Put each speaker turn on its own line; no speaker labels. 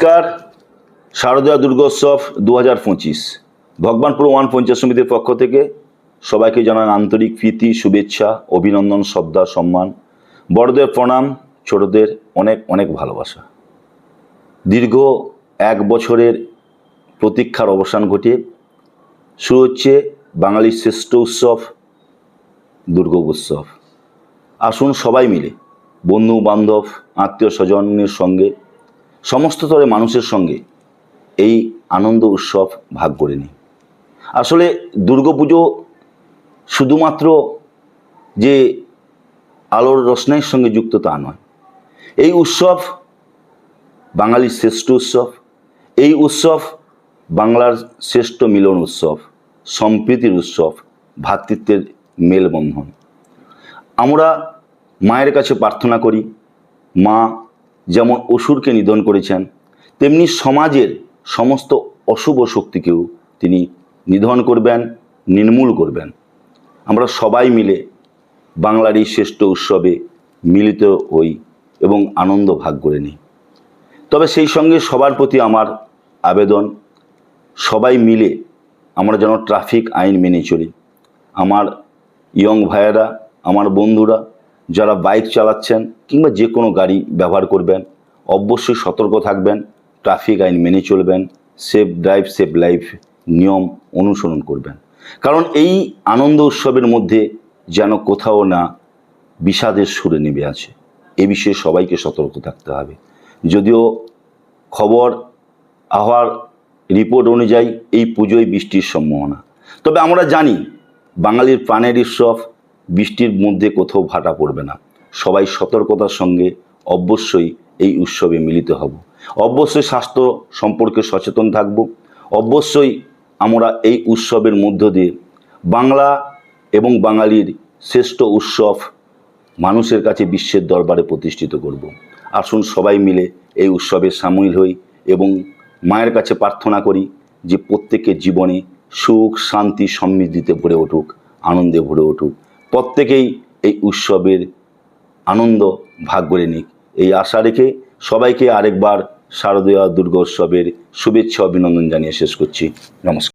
নমস্কার। শারদীয় দুর্গোৎসব দু হাজার পঁচিশ। ভগবানপুর ওয়ান পঞ্চায়েত সমিতির পক্ষ থেকে সবাইকে জানান আন্তরিক প্রীতি, শুভেচ্ছা, অভিনন্দন, শ্রদ্ধা, সম্মান। বড়দের প্রণাম, ছোটদের অনেক অনেক ভালোবাসা। দীর্ঘ এক বছরের প্রতীক্ষার অবসান ঘটিয়ে শুরু হচ্ছে বাঙালির শ্রেষ্ঠ উৎসব দুর্গা উৎসব আসুন সবাই মিলে বন্ধু বান্ধব আত্মীয় স্বজনের সঙ্গে সমস্ত স্তরের মানুষের সঙ্গে এই আনন্দ উৎসব ভাগ করে নিই। আসলে দুর্গাপুজো শুধুমাত্র যে আলোর রোশনাইয়ের সঙ্গে যুক্ত তা নয়। এই উৎসব বাঙালির শ্রেষ্ঠ উৎসব, এই উৎসব বাংলার শ্রেষ্ঠ মিলন উৎসব, সম্প্রীতির উৎসব ভ্রাতৃত্বের মেলবন্ধন। আমরা মায়ের কাছে প্রার্থনা করি, মা যেমন অসুরকে নিধন করেছেন, তেমনি সমাজের সমস্ত অশুভ শক্তিকেও তিনি নিধন করবেন, নির্মূল করবেন। আমরা সবাই মিলে বাংলার এই শ্রেষ্ঠ উৎসবে মিলিত হই এবং আনন্দ ভাগ করে নিই। তবে সেই সঙ্গে সবার প্রতি আমার আবেদন, সবাই মিলে আমরা যেন ট্রাফিক আইন মেনে চলি। আমার ইয়ং ভাইয়েরা, আমার বন্ধুরা যারা বাইক চালাচ্ছেন কিংবা যে কোনো গাড়ি ব্যবহার করবেন, অবশ্যই সতর্ক থাকবেন, ট্রাফিক আইন মেনে চলবেন সেফ ড্রাইভ সেফ লাইফ নিয়ম অনুসরণ করবেন। কারণ এই আনন্দ উৎসবের মধ্যে যেন কোথাও না বিষাদের সুরে নেমে আছে। এ বিষয়ে সবাইকে সতর্ক থাকতে হবে। যদিও খবর আবহাওয়ার রিপোর্ট অনুযায়ী এই পুজোয় বৃষ্টির সম্ভাবনা। তবে আমরা জানি, বাঙালির প্রাণের উৎসব বৃষ্টির মধ্যে কোথাও ভাটা পড়বে না। সবাই সতর্কতার সঙ্গে অবশ্যই এই উৎসবে মিলিত হব। অবশ্যই স্বাস্থ্য সম্পর্কে সচেতন থাকব। অবশ্যই আমরা এই উৎসবের মধ্য দিয়ে বাংলা এবং বাঙালির শ্রেষ্ঠ উৎসব মানুষের কাছে বিশ্বের দরবারে প্রতিষ্ঠিত করব। আসুন সবাই মিলে এই উৎসবে সামিল হই এবং মায়ের কাছে প্রার্থনা করি যে প্রত্যেকের জীবনে সুখ, শান্তি, সমৃদ্ধিতে ভরে উঠুক, আনন্দে ভরে উঠুক। প্রত্যেকেই এই উৎসবের আনন্দ ভাগ করে নিক। এই আশা রেখে সবাইকে আরেকবার শারদীয় দুর্গোৎসবের শুভেচ্ছা অভিনন্দন জানিয়ে শেষ করছি। নমস্কার।